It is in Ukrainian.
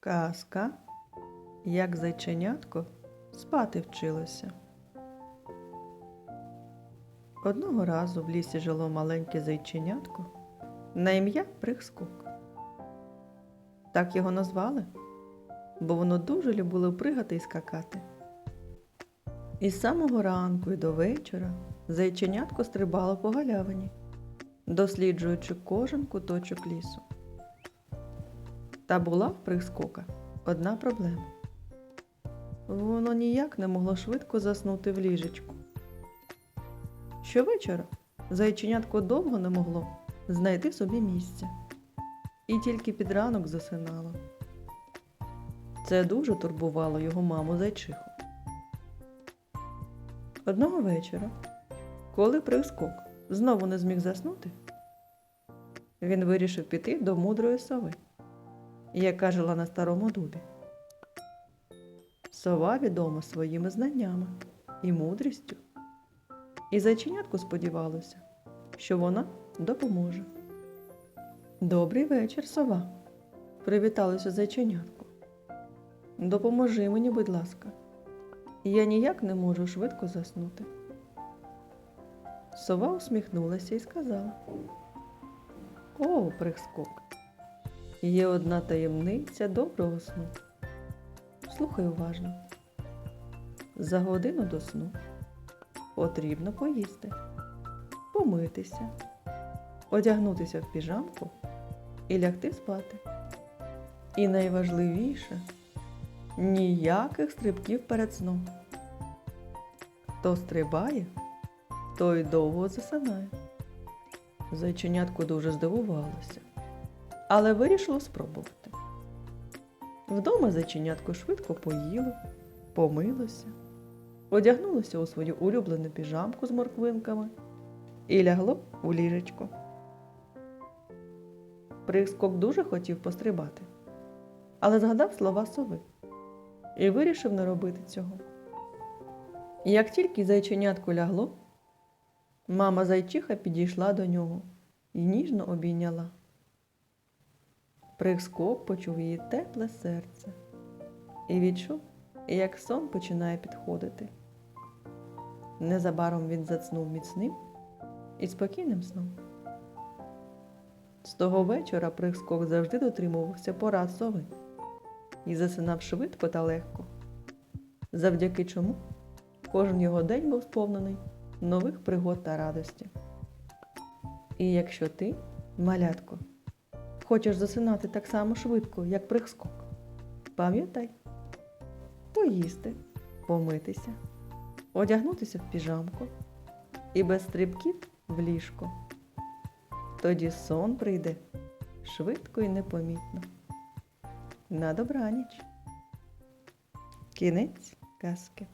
Казка, як зайченятко спати вчилося. Одного разу в лісі жило маленьке зайченятко на ім'я Прихскок. Так його назвали, бо воно дуже любило пригати і скакати. І з самого ранку і до вечора зайченятко стрибало по галявині, досліджуючи кожен куточок лісу. Та була в прискока одна проблема. Воно ніяк не могло швидко заснути в ліжечку. Щовечора зайченятко довго не могло знайти собі місця. І тільки під ранок засинало. Це дуже турбувало його маму зайчиху. Одного вечора, коли прискок знову не зміг заснути, він вирішив піти до мудрої сови яка жила на старому дубі. Сова відома своїми знаннями і мудрістю, і зайченятку сподівалося, що вона допоможе. Добрий вечір, сова, привіталося зайченятку. Допоможи мені, будь ласка, я ніяк не можу швидко заснути. Сова усміхнулася і сказала: О, прискок, Є одна таємниця доброго сну. Слухай уважно. За годину до сну потрібно поїсти, помитися, одягнутися в піжамку і лягти спати. І найважливіше ніяких стрибків перед сном. Хто стрибає, той довго засинає. Зайченятко дуже здивувалося але вирішило спробувати. Вдома зайченятко швидко поїло, помилося, одягнулося у свою улюблену піжамку з морквинками і лягло у ліжечко. Прискок дуже хотів пострибати, але згадав слова сови і вирішив не робити цього. Як тільки зайченятко лягло, мама зайчиха підійшла до нього і ніжно обійняла. Прискок почув її тепле серце і відчув, як сон починає підходити. Незабаром він заснув міцним і спокійним сном. З того вечора прискок завжди дотримувався порад сови і засинав швидко та легко, завдяки чому кожен його день був сповнений нових пригод та радості. І якщо ти, малятко, Хочеш засинати так само швидко, як прискок. Пам'ятай, поїсти, помитися, одягнутися в піжамку і без стрибків в ліжко. Тоді сон прийде швидко і непомітно. На добраніч. Кінець казки.